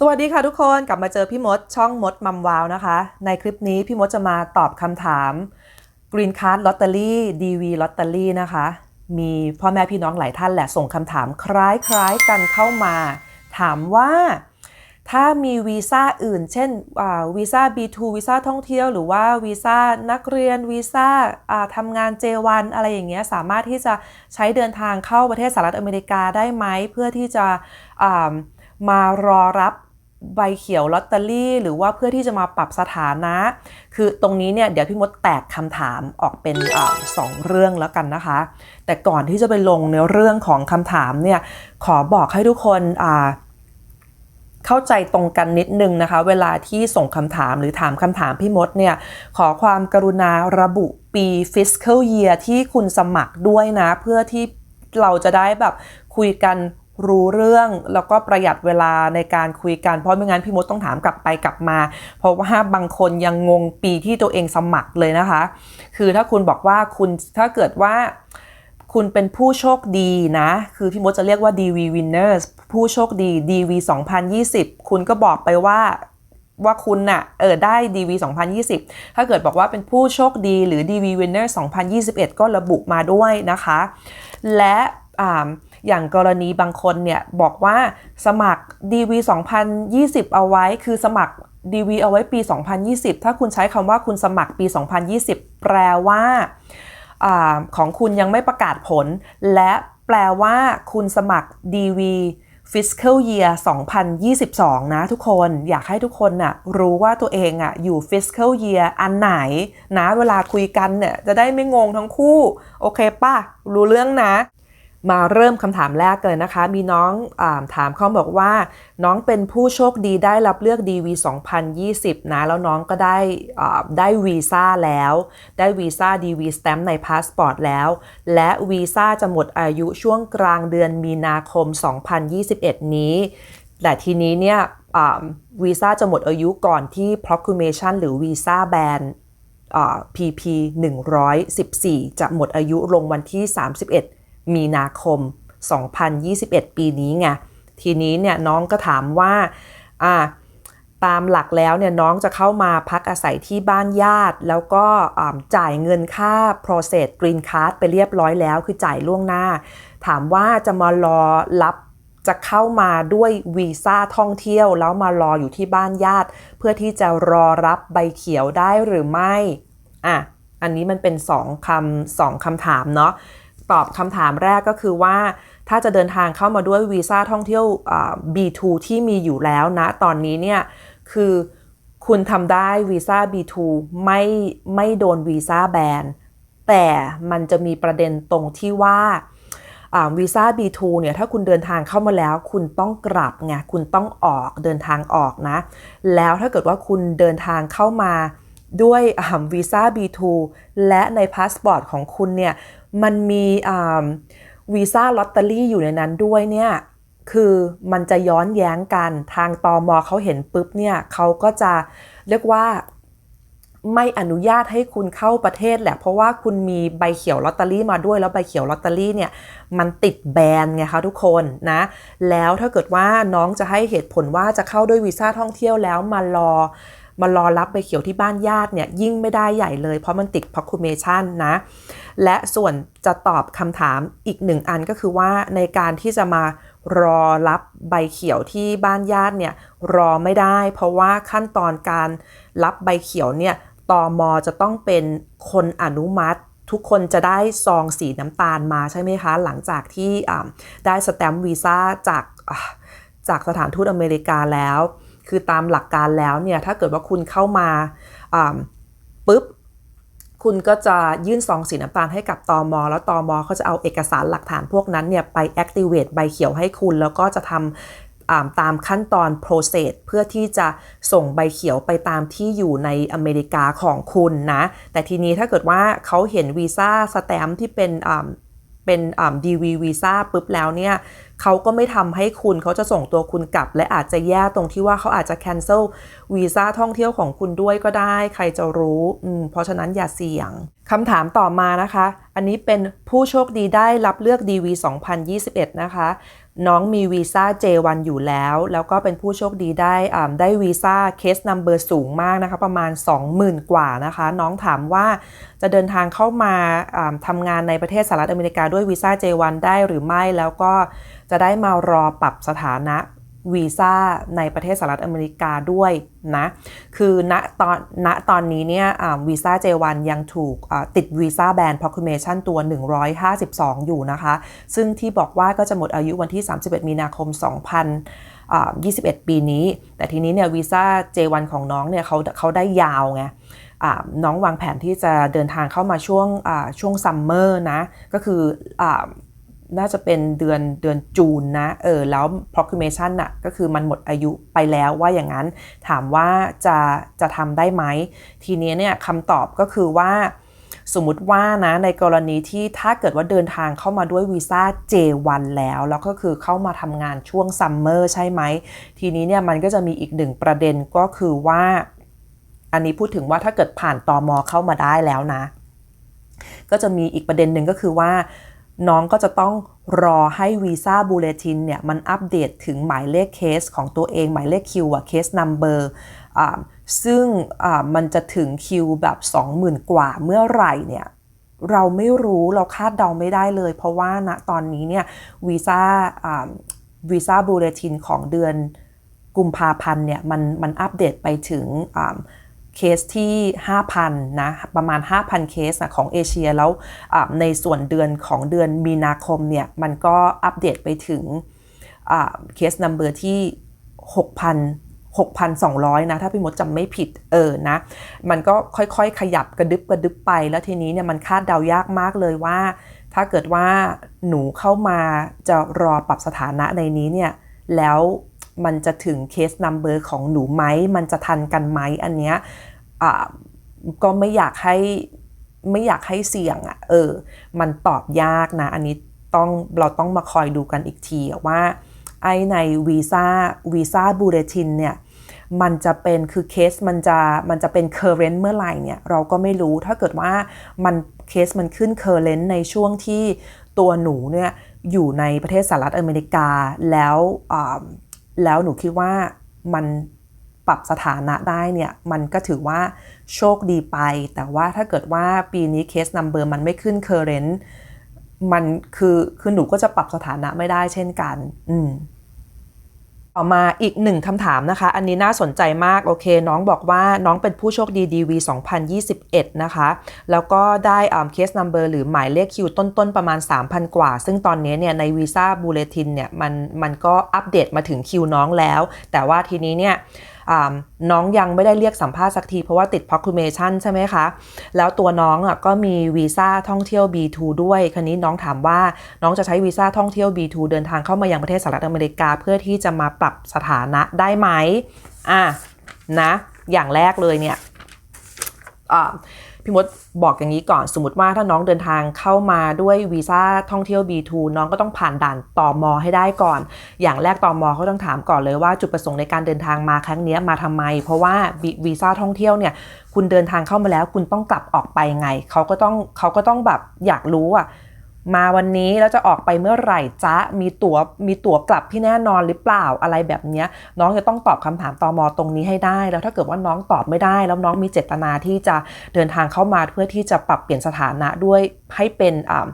สวัสดีค่ะทุกคนกลับมาเจอพี่มดช่องมดมัมวาวนะคะ ในคลิปนี้พี่มดจะมาตอบคำถาม Green Card Lottery DV Lottery นะคะ มีพ่อแม่พี่น้องหลายท่านแหละส่งคำถามคล้ายๆกันเข้ามา ถามว่าถ้ามีวีซ่าอื่น เช่นวีซ่า B2 วีซ่าท่องเที่ยว หรือว่าวีซ่านักเรียนวีซ่าอ่าทำงาน J1 อะไรอย่างเงี้ยสามารถที่จะใช้เดินทางเข้าประเทศสหรัฐอเมริกาได้ไหมเพื่อที่จะามารอรับ ใบเขียวลอตเตอรี่หรือว่าเพื่อที่จะมาปรับสถานะ คือตรงนี้เนี่ยเดี๋ยวพี่มดแตกคำถามออกเป็นอสองเรื่องแล้วกันนะคะ แต่ก่อนที่จะไปลงในเรื่องของคำถามเนี่ยขอบอกให้ทุกคนเข้าใจตรงกันนิดนึงนะคะ เวลาที่ส่งคำถามหรือถามคำถามพี่มดเนี่ยขอความกรุณาระบุปี fiscal year ที่คุณสมัครด้วยนะ เพื่อที่เราจะได้แบบคุยกัน รู้เรื่องแล้วก็ประหยัดเวลาในการคุยกัน เพราะไม่งั้นพี่มดต้องถามกลับไปกลับมา เพราะว่าบางคนยังงงปีที่ตัวเองสมัครเลยนะคะ คือถ้าคุณบอกว่าคุณถ้าเกิดว่าคุณเป็นผู้โชคดีนะ คือพี่มดจะเรียกว่า DV winners ผู้โชคดี DV 2020 คุณก็บอกไปว่าว่าคุณน่ะเออได้ DV 2020 ถ้าเกิดบอกว่าเป็นผู้โชคดีหรือ DV winner 2021 ก็ระบุมาด้วยนะคะ และอ่า อย่างกรณีบางคนเนี่ยบอกว่าสมัคร DV 2020 เอาไว้คือสมัคร DV เอาไว้ปี 2020 ถ้าคุณใช้คำว่าคุณสมัครปี 2020 แปลว่าอของคุณยังไม่ประกาศผล และแปลว่าคุณสมัคร DV Fiscal Year 2022 นะทุกคนอยากให้ทุกคนน่ะรู้ว่าตัวเองอะอยู่ Fiscal Year อันไหนนะเวลาคุยกันเนี่ยจะได้ไม่งงทั้งคู่ โอเคป่ะ รู้เรื่องนะ มาเริ่มคำถามแรกเลยนะคะ มีน้องอถามเขาบอกว่า น้องเป็นผู้โชคดีได้รับเลือก DV 2020 นะ แล้วน้องก็ได้ได้วีซ่าแล้ว ได้วีซ่า DV stamp ในพาสปอร์ตแล้ว และวีซ่าจะหมดอายุช่วงกลางเดือนมีนาคม 2021 นี้ แต่ทีนี้เนี่ยวีซ่าจะหมดอายุก่อนที่ proclamation หรือวีซ่าแบน PP 114 จะหมดอายุลงวันที่ 31 มีนาคม 2021 ปีนี้ไง ทีนี้เนี่ยน้องก็ถามว่าอ่าตามหลักแล้วเนี่ยน้องจะเข้ามาพักอาศัยที่บ้านญาติ แล้วก็จ่ายเงินค่า process green card ไปเรียบร้อยแล้วคือจ่ายล่วงหน้า ถามว่าจะมารอรับจะเข้ามาด้วยวีซ่าท่องเที่ยว แล้วมารออยู่ที่บ้านญาติ เพื่อที่จะรอรับใบเขียวได้หรือไม่อะอันนี้มันเป็นสองคำสองคำถามเนาะ ตอบคำถามแรกก็คือว่า ถ้าจะเดินทางเข้ามาด้วยวีซ่าท่องเที่ยว B2 ที่มีอยู่แล้วนะตอนนี้เนี่ยคือคุณทำได้วีซ่า B2 ไม่ไม่โดนวีซ่าแบนแต่มันจะมีประเด็นตรงที่ว่าวีซ่า B2 เนี่ยถ้าคุณเดินทางเข้ามาแล้ว คุณต้องกลับไงคุณต้องออกเดินทางออกนะ แล้วถ้าเกิดว่าคุณเดินทางเข้ามาด้วยวีซ่า B2 และในพาสปอร์ตของคุณเนี่ย มันมีวีซ่าลอตเตอรี่อยู่ในนั้นด้วยเนี่ยคือมันจะย้อนแย้งกันทางตอมอเขาเห็นปุ๊บเนี่ยเขาก็จะเรียกว่าไม่อนุญาตให้คุณเข้าประเทศแหละ เพราะว่าคุณมีใบเขียวลอตเตอรี่มาด้วยแล้วใบเขียวลอตเตอรี่เนี่ยมันติดแบนไงคะทุกคนนะ แล้วถ้าเกิดว่าน้องจะให้เหตุผลว่าจะเข้าด้วยวีซ่าท่องเที่ยวแล้วมารอ มารอรับใบเขียวที่บ้านญาติเนี่ยยิ่งไม่ได้ใหญ่เลย เพราะมันติด proclamation นะ และส่วนจะตอบคำถามอีกหนึ่งอันก็คือว่าในการที่จะมารอรับใบเขียวที่บ้านญาติเนี่ยรอไม่ได้ เพราะว่าขั้นตอนการรับใบเขียวเนี่ยตอมอจะต้องเป็นคนอนุมัติ ทุกคนจะได้ซองสีน้ำตาลมาใช่ไหมคะ หลังจากที่ได้สแตมป์วีซ่าจากจากสถานทูตอเมริกาแล้ว คือตามหลักการแล้วเนี่ยถ้าเกิดว่าคุณเข้ามาปุ๊บคุณก็จะยื่นซองสีน้ำตาลให้กับตอมอแล้วตอมอเขาจะเอาเอกสารหลักฐานพวกนั้นเนี่ยไป activate ใบเขียวให้คุณ แล้วก็จะทำตามขั้นตอน process เพื่อที่จะส่งใบเขียวไปตามที่อยู่ในอเมริกาของคุณนะ แต่ทีนี้ถ้าเกิดว่าเขาเห็นวีซ่าสแตมที่เป็นเป็นดีวีวีซ่าปุ๊บแล้วเนี่ย เขาก็ไม่ทำให้คุณเขาจะส่งตัวคุณกลับ และอาจจะแย่ตรงที่ว่าเขาอาจจะ cancel วีซ่าท่องเที่ยวของคุณด้วยก็ได้ ใครจะรู้เพราะฉะนั้นอย่าเสี่ยงคำถามต่อมานะคะ อันนี้เป็นผู้โชคดีได้รับเลือก DV 2021 นะคะ น้องมีวีซ่า J1 อยู่แล้ว แล้วก็เป็นผู้โชคดีได้ได้วีซ่าเคสนัมเบอร์สูงมากนะคะ ประมาณ 20,000 กว่านะคะ น้องถามว่าจะเดินทางเข้ามาอ่าทำงานในประเทศสหรัฐอเมริกาด้วยวีซ่า J1 ได้หรือไม่ แล้วก็จะได้มารอปรับสถานะวีซ่าในประเทศสหรัฐอเมริกาด้วยนะ คือณตอนณตอนนี้เนี่ยวีซ่า J1 ยังถูกติดวีซ่าแบน proclamation ตัว 152 อยู่นะคะ ซึ่งที่บอกว่าก็จะหมดอายุวันที่ 31 มีนาคม 2021 ปีนี้ แต่ทีนี้เนี่ยวีซ่า J1 ของน้องเนี่ยเขาเขาได้ยาวไงน้องวางแผนที่จะเดินทางเข้ามาช่วงช่วงซัมเมอร์นะ ก็คืออ น่าจะเป็นเดือนเดือนจูนนะ เออ แล้ว proclamation น่ะ ก็คือมันหมดอายุไปแล้วว่าอย่างนั้น ถามว่าจะจะทำได้ไหม ทีนี้เนี่ยคำตอบก็คือว่า สมมติว่านะ ในกรณีที่ถ้าเกิดว่าเดินทางเข้ามาด้วยวีซ่า J1 แล้ว แล้วก็คือเข้ามาทำงานช่วงซัมเมอร์ใช่ไหม ทีนี้เนี่ยมันก็จะมีอีกหนึ่งประเด็นก็คือว่า อันนี้พูดถึงว่าถ้าเกิดผ่านตอมอเข้ามาได้แล้วนะ ก็จะมีอีกประเด็นหนึ่งก็คือว่า น้องก็จะต้องรอให้วีซ่าบูเลตินเนี่ยมันอัปเดตถึงหมายเลขเคสของตัวเองหมายเลขคิวอะเคสนัมเบอร์ซึ่งมันจะถึงคิวแบบ 20,000 กว่าเมื่อไหร่เนี่ยเราไม่รู้เราคาดเดาไม่ได้เลย เพราะว่าณตอนนี้เนี่ยวีซ่าวีซ่าบูเลตินของเดือนกุมภาพันธ์เนี่ยมันมันอัปเดตไปถึง เคสที่ 5,000 นะ ประมาณ 5,000 เคสนะของเอเชียแล้วในส่วนเดือนของเดือนมีนาคมเนี่ย มันก็อัปเดตไปถึงเคสนัมเบอร์ที่ 6,000 6,200 นะ ถ้าพี่มดจำไม่ผิดเออนะ มันก็ค่อยๆ ขยับกระดึบกระดึบไป แล้วทีนี้เนี่ยมันคาดเดายากมากเลยว่า ถ้าเกิดว่าหนูเข้ามาจะรอปรับสถานะในนี้เนี่ย แล้ว มันจะถึงเคสนัมเบอร์ของหนูไหม มันจะทันกันไหมอันเนี้ยก็ไม่อยากให้ไม่อยากให้เสี่ยงอะ่ะเออ มันตอบยากนะ อันนี้ต้องเราต้องมาคอยดูกันอีกทีว่าไอในวีซ่าวีซ่าบูเลตินเนี่ยมันจะเป็นคือเคสมันจะมันจะเป็นเคอร์เรนต์เมื่อไหร่เนี่ยเราก็ไม่รู้ถ้าเกิดว่ามันเคสมันขึ้นเคอร์เรนต์ในช่วงที่ตัวหนูเนี่ยอยู่ในประเทศสหรัฐอเมริกาแล้ว แล้วหนูคิดว่ามันปรับสถานะได้เนี่ยมันก็ถือว่าโชคดีไป แต่ว่าถ้าเกิดว่าปีนี้เคสนัมเบอร์มันไม่ขึ้นเคอร์เรนต์มันคือคือหนูก็จะปรับสถานะไม่ได้เช่นกัน อืม ต่อมาอีกหนึ่งคำถามนะคะ อันนี้น่าสนใจมากโอเค น้องบอกว่าน้องเป็นผู้โชคดี DV 2021 นะคะ แล้วก็ได้เคสนัมเบอร์หรือหมายเลขคิวต้น ๆ ประมาณ 3,000 กว่า ซึ่งตอนนี้เนี่ยในวีซ่าบูเลตินเนี่ยมันมันก็อัปเดตมาถึงคิวน้องแล้ว แต่ว่าทีนี้เนี่ย น้องยังไม่ได้เรียกสัมภาษณ์สักที เพราะว่าติด proclamation ใช่ไหมคะ แล้วตัวน้องก็มีวีซ่าท่องเที่ยว B2 ด้วยคันนี้น้องถามว่าน้องจะใช้วีซ่าท่องเที่ยว B2 เดินทางเข้ามายังประเทศสหรัฐอเมริกา เพื่อที่จะมาปรับสถานะได้ไหมอะนะ อย่างแรกเลยเนี่ย พี่มดบอกอย่างนี้ก่อนสมมติว่าถ้าน้องเดินทางเข้ามาด้วยวีซ่าท่องเที่ยว B2 น้องก็ต้องผ่านด่านต่อมอให้ได้ก่อน อย่างแรกต่อมอเขาต้องถามก่อนเลยว่าจุดประสงค์ในการเดินทางมาครั้งนี้มาทำไม เพราะว่าวีซ่าท่องเที่ยวเนี่ยคุณเดินทางเข้ามาแล้ว คุณต้องกลับออกไปไงเขาก็ต้องเขาก็ต้องแบบอยากรู้อะ มาวันนี้แล้วจะออกไปเมื่อไหร่จ๊ะมีตัว๋วมีตั๋วกลับที่แน่นอนหรือเปล่าอะไรแบบนี้น้องจะต้องตอบคำถามตอมอตรงนี้ให้ได้ แล้วถ้าเกิดว่าน้องตอบไม่ได้ แล้วน้องมีเจตนาที่จะเดินทางเข้ามาเพื่อที่จะปรับเปลี่ยนสถานะด้วยให้เป็นอ่า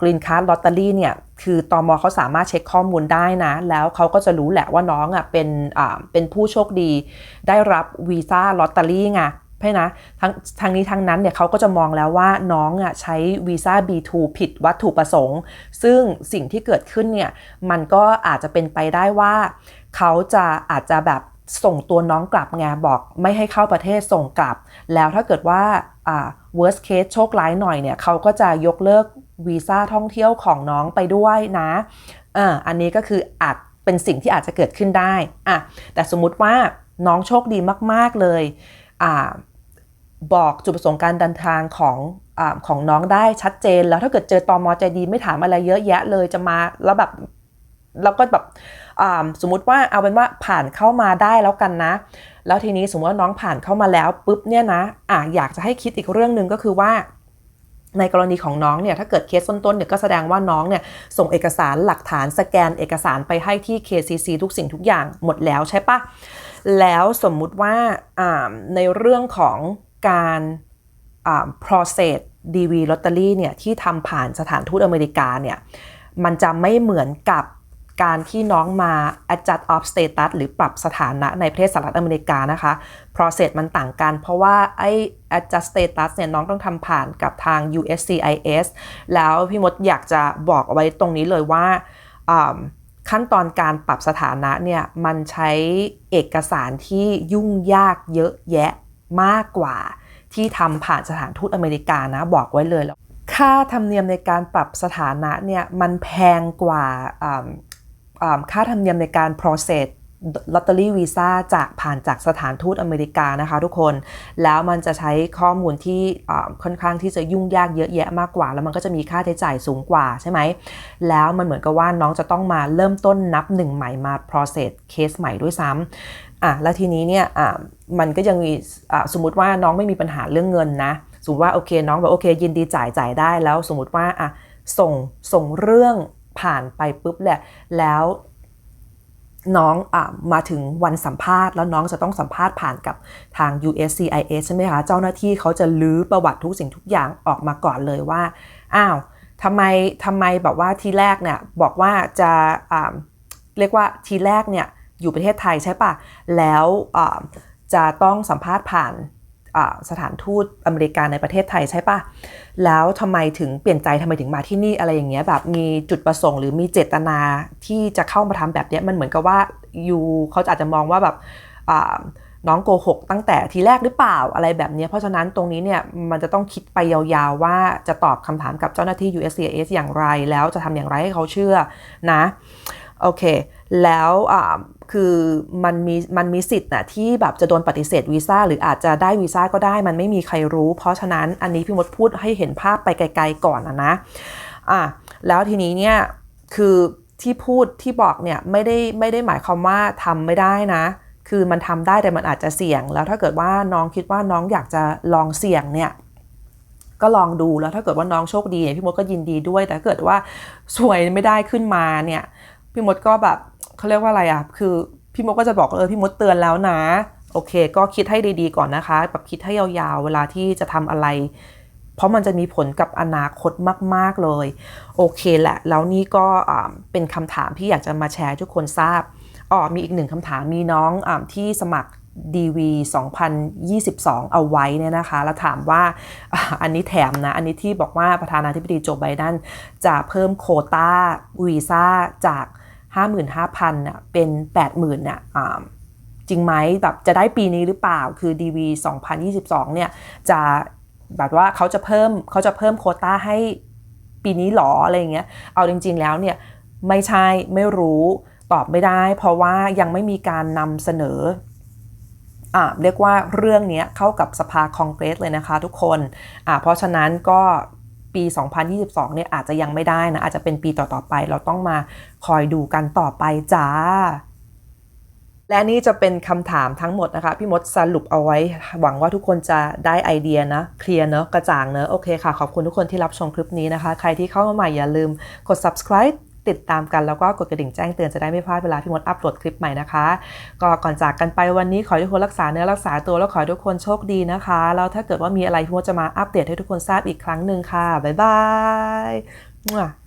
กรีนคาร์ดลอตเตอรี่เนี่ยคือตอมอเขาสามารถเช็คข้อมูลได้นะ แล้วเขาก็จะรู้แหละว่าน้องอะเป็นอ่าเป็นผู้โชคดี ได้รับวีซ่าลอตเตอรี่ไง ให้นะทั้งทางนี้ทั้งนั้นเนี่ยเขาก็จะมองแล้วว่าน้องอะใช้วีซ่า B2 ผิดวัตถุประสงค์ ซึ่งสิ่งที่เกิดขึ้นเนี่ยมันก็อาจจะเป็นไปได้ว่าเขาจะอาจจะแบบส่งตัวน้องกลับไงบอกไม่ให้เข้าประเทศส่งกลับ แล้วถ้าเกิดว่าา worst case โชคร้ายหน่อยเนี่ยเขาก็จะยกเลิกวีซ่าท่องเที่ยวของน้องไปด้วยนะอ่าอันนี้ก็คืออาจเป็นสิ่งที่อาจจะเกิดขึ้นได้อะแต่สมมุติว่าน้องโชคดีมาก ๆ เลย บอกจุดประสงค์การเดินทางของอของน้องได้ชัดเจน แล้วถ้าเกิดเจอตอมอใจดีไม่ถามอะไรเยอะแยะเลยจะมาแล้วแบบแล้วก็แบบสมมุติว่าเอาเป็นว่าผ่านเข้ามาได้แล้วกันนะ แล้วทีนี้สมมติว่าน้องผ่านเข้ามาแล้วปุ๊บเนี่ยนะอะอยากจะให้คิดอีกเรื่องหนึ่งก็คือว่า ในกรณีของน้องเนี่ยถ้าเกิดเคสต้นๆเนี่ยก็แสดงว่าน้องเนี่ยส่งเอกสารหลักฐานสแกนเอกสารไปให้ที่ KCC ทุกสิ่งทุกอย่างหมดแล้วใช่ปะแล้วสมมุติว่าในเรื่องของการ process DV lottery เนี่ยที่ทำผ่านสถานทูตอเมริกาเนี่ยมันจะไม่เหมือนกับ การที่น้องมา adjust of status หรือปรับสถานะในประเทศสหรัฐอเมริกานะคะ process มันต่างกัน เพราะว่าไอ้ adjust status เนี่ยน้องต้องทำผ่านกับทาง USCIS แล้วพี่มดอยากจะบอกเอาไว้ตรงนี้เลยว่าขั้นตอนการปรับสถานะเนี่ยมันใช้เอกสารที่ยุ่งยากเยอะแยะมากกว่าที่ทำผ่านสถานทูตอเมริกานะบอกไว้เลยแล้วค่าธรรมเนียมในการปรับสถานะเนี่ยมันแพงกว่า ค่าธรรมเนียมในการ process ลอตเตอรี่วีซ่าจากผ่านจากสถานทูตอเมริกานะคะทุกคน แล้วมันจะใช้ข้อมูลที่ค่อนข้างที่จะยุ่งยากเยอะแยะมากกว่า แล้วมันก็จะมีค่าใช้จ่ายสูงกว่าใช่ไหม แล้วมันเหมือนกับว่าน้องจะต้องมาเริ่มต้นนับหนึ่งใหม่มา process เคสใหม่ด้วยซ้ำอะแล้วทีนี้เนี่ยอะมันก็ยังมีสมมติว่าน้องไม่มีปัญหาเรื่องเงินนะ สมมติว่าโอเคน้องแบบโอเค ยินดีจ่ายจ่ายได้แล้ว สมมติว่าอะส่งส่งเรื่อง ผ่านไปปุ๊บแหละแล้วน้องอมาถึงวันสัมภาษณ์ แล้วน้องจะต้องสัมภาษณ์ผ่านกับทาง USCIS ใช่ไหมคะ เจ้าหน้าที่เขาจะลื้อประวัติทุกสิ่งทุกอย่างออกมาก่อนเลยว่า อ้าวทำไมทำไมแบบว่าทีแรกเนี่ยบอกว่าจะเรียกว่าทีแรกเนี่ยอยู่ประเทศไทยใช่ปะแล้วจะต้องสัมภาษณ์ผ่าน สถานทูตอเมริกาในประเทศไทยใช่ปะแล้วทำไมถึงเปลี่ยนใจทำไมถึงมาที่นี่อะไรอย่างเงี้ยแบบมีจุดประสงค์ หรือมีเจตนาที่จะเข้ามาทำแบบเนี้ยมันเหมือนกับว่ายูเขาอาจจะมองว่าแบบน้องโกหกตั้งแต่ทีแรกหรือเปล่าอะไรแบบนี้ เพราะฉะนั้นตรงนี้เนี่ยมันจะต้องคิดไปยาวๆว่าจะตอบคำถามกับเจ้าหน้าที่ USCIS อย่างไร แล้วจะทำอย่างไรให้เขาเชื่อนะ โอเค แล้ว คือมันมีมันมีสิทธิ์นะที่แบบจะโดนปฏิเสธวีซ่าหรืออาจจะได้วีซ่าก็ได้ มันไม่มีใครรู้ เพราะฉะนั้นอันนี้พี่มดพูดให้เห็นภาพไปไกลๆก่อนนะนะอะแล้วทีนี้เนี่ยคือที่พูดที่บอกเนี่ยไม่ได้ไม่ได้หมายความว่าทำไม่ได้นะ คือมันทำได้แต่มันอาจจะเสี่ยง แล้วถ้าเกิดว่าน้องคิดว่าน้องอยากจะลองเสี่ยงเนี่ยก็ลองดูแล้วถ้าเกิดว่าน้องโชคดีพี่มดก็ยินดีด้วย แต่เกิดว่าสวยไม่ได้ขึ้นมาเนี่ยพี่มดก็แบบ เขาเรียกว่าอะไรอะ คือพี่มดก็จะบอกเออพี่มดเตือนแล้วนะ โอเค ก็คิดให้ดีๆก่อนนะคะแบบคิดให้ยาวๆ เวลาที่จะทำอะไร เพราะมันจะมีผลกับอนาคตมาก ๆเลย โอเคแหละ แล้วนี่ก็เป็นคำถามที่อยากจะมาแชร์ทุกคนทราบอ๋อมีอีกหนึ่งคำถามมีน้องอที่สมัคร DV 2022 เอาไว้เนี่ยนะคะ แล้วถามว่าอันนี้แถมนะ อันนี้ที่บอกว่าประธานาธิบดีโจไบเดนจะเพิ่มโคตาวีซ่าจาก 55,000น่ะเป็น80,000น่ะจริงไหมแบบจะได้ปีนี้หรือเปล่าคือ DV 2022 เนี่ยจะแบบว่าเขาจะเพิ่มเขาจะเพิ่มโคต้าให้ปีนี้หรออะไรเงี้ย เอาจริง ๆ แล้วเนี่ยไม่ใช่ไม่รู้ตอบไม่ได้ เพราะว่ายังไม่มีการนำเสนออ่าเรียกว่าเรื่องนี้เข้ากับสภาคองเกรสเลยนะคะทุกคนอ่าเพราะฉะนั้นก็ ปี 2022 เนี่ยอาจจะยังไม่ได้นะ อาจจะเป็นปีต่อๆไป เราต้องมาคอยดูกันต่อไปจ้า และนี่จะเป็นคำถามทั้งหมดนะคะ พี่มดสรุปเอาไว้ หวังว่าทุกคนจะได้ไอเดียนะ เคลียร์เนอะกระจ่างเนอะโอเคค่ะ ขอบคุณทุกคนที่รับชมคลิปนี้นะคะ ใครที่เข้ามาใหม่อย่าลืมกด subscribe ติดตามกันแล้วก็กดกระดิ่งแจ้งเตือนจะได้ไม่พลาดเวลาพี่มดอัปโหลดคลิปใหม่นะคะ ก็ก่อนจากกันไปวันนี้ขอให้ทุกคนรักษาเนื้อรักษาตัวแล้วขอให้ทุกคนโชคดีนะคะแล้วถ้าเกิดว่ามีอะไรพี่มดจะมาอัปเดตให้ทุกคนทราบอีกครั้งหนึ่งค่ะบ๊ายบาย